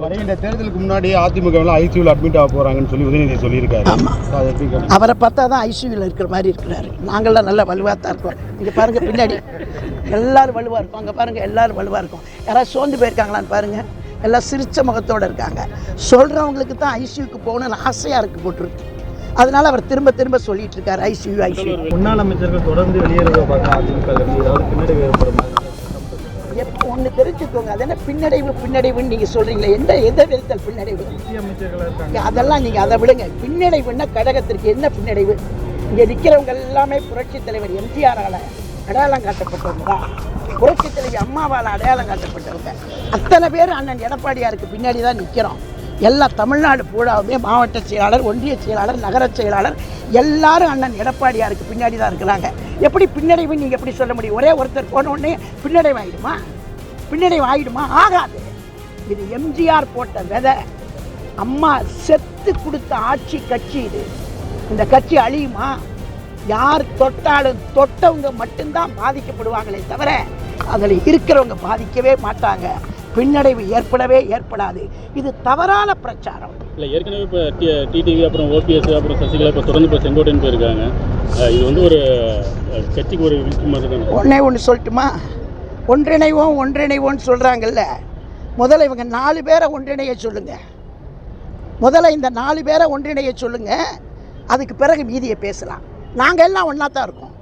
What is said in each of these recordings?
வருகின்ற தேர்தலுக்கு முன்னாடி அதிமுக ஐசியூவில் அட்மிட் ஆக போறாங்கன்னு சொல்லி உதயநிதி சொல்லியிருக்காரு? அவரை பார்த்தா தான் ஐசியூவில் இருக்கிற மாதிரி இருக்கிறாரு. நாங்கள்லாம் நல்ல வலுவாக தான் இருக்கோம். இங்கே பாருங்கள் பின்னாடி. எல்லாரும் வலுவாக இருக்கும். அங்கே பாருங்கள் எல்லாரும் வலுவாக இருக்கும். யாராவது சோர்ந்து போயிருக்காங்களான்னு பாருங்கள் எல்லாம் சிரிச்ச முகத்தோடு இருக்காங்க. சொல்கிறவங்களுக்கு தான் ஐசியூக்கு போகணும்னு ஆசையாக இருக்குது போட்டுருக்கு. அதனால அவர் திரும்ப திரும்ப சொல்லிட்டு இருக்காரு ஐசியூ ஐசியூ முன்னாள் அமைச்சர்கள் தொடர்ந்து வெளியேறத பார்க்க அதிமுக தெரிஞ்சுக்கோங்க. அது என்ன பின்னடைவு பின்னடைவுன்னு நீங்கள் சொல்கிறீங்களே எந்த எந்த விதத்தில் பின்னடைவு அதெல்லாம் நீங்கள் அதை விடுங்க. பின்னடைவுன்னா கழகத்திற்கு என்ன பின்னடைவு? இங்கே நிற்கிறவங்க எல்லாமே புரட்சி தலைவர் எம்ஜிஆரால் அடையாளம் காட்டப்பட்டவங்க தான். புரட்சி தலைவி அம்மாவால் அடையாளம் காட்டப்பட்டவங்க. அத்தனை பேர் அண்ணன் எடப்பாடியாருக்கு பின்னாடி தான் நிற்கிறோம் எல்லா தமிழ்நாடு பூராவுமே மாவட்ட செயலாளர் ஒன்றிய செயலாளர் நகர செயலாளர் எல்லாரும் அண்ணன் எடப்பாடியாருக்கு பின்னாடி தான் இருக்கிறாங்க. எப்படி பின்னடைவு நீங்கள் எப்படி சொல்ல முடியும்? ஒரே ஒருத்தர் போன உடனே பின்னடைவு ஆகிடுமா பின்னடைவு ஆகிடுமா ஆகாது. இது எம்ஜிஆர் போட்ட விதை. அம்மா செத்து கொடுத்த ஆட்சி கட்சி இது. இந்த கட்சி அழியுமா? யார் தொட்டாலும் தொட்டவங்க மட்டும்தான் பாதிக்கப்படுவாங்களே தவிர அதில் இருக்கிறவங்க பாதிக்கவே மாட்டாங்க. பின்னடைவு ஏற்படவே ஏற்படாது. இது தவறான பிரச்சாரம். இல்லை ஏற்கனவே இப்போ டிடிவி அப்புறம் ஓபிஎஸ் அப்புறம் சசிகலா இப்போ தொடர்ந்து இப்போ செங்கோட்டையன் போயிருக்காங்க. இது வந்து ஒரு கட்சிக்கு ஒரு தானே? ஒன்றே ஒன்று சொல்லட்டுமா? ஒன்றிணைவோம் ஒன்றிணைவோன்னு சொல்கிறாங்கல்ல முதல்ல இவங்க நாலு பேரை ஒன்றிணைய சொல்லுங்கள் முதல்ல இந்த நாலு பேரை ஒன்றிணைய சொல்லுங்கள் அதுக்கு பிறகு மீதியை பேசலாம். நாங்கள் எல்லாம் ஒன்றா தான் இருக்கோம்.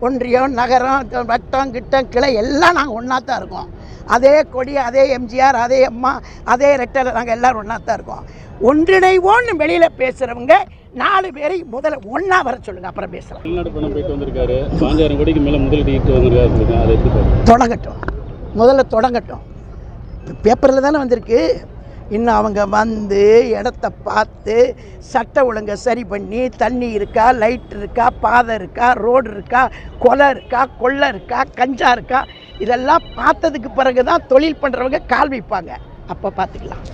ஒன்றியம் நகரம் வட்டம் கிட்டம் கிளை எல்லாம் நாங்கள் ஒன்றா தான் இருக்கோம். அதே கொடி அதே எம்ஜிஆர் அதே அம்மா அதே ரெட்டலை நாங்கள் எல்லாரும் ஒன்றா தான் இருக்கோம். ஒன்றிணைவோன்னு வெளியில் பேசுகிறவங்க நாலு பேரை முதல்ல ஒன்றா வர சொல்லுங்கள் அப்புறம் பேசலாம். வெளிநாடு பணம் போயிட்டு வந்திருக்காரு. பாஞ்சாயிரம் கோடிக்கு மேலே முதலீடு ஈட்டு வந்திருக்காரு சொல்லுங்க அதை எப்படி பார்க்குறீங்க? தொடங்கட்டும். முதல்ல தொடங்கட்டும். பேப்பரில் தானே வந்திருக்கு. இன்னும் அவங்க வந்து இடத்த பார்த்து சட்ட ஒழுங்கை சரி பண்ணி தண்ணி இருக்கா லைட் இருக்கா பாதை இருக்கா ரோடு இருக்கா கொலை இருக்கா கொள்ளை இருக்கா கஞ்சா இருக்கா இதெல்லாம் பார்த்ததுக்கு பிறகு தான் தொழில் பண்ணுறவங்க கால் வைப்பாங்க. அப்போ பார்த்துக்கலாம்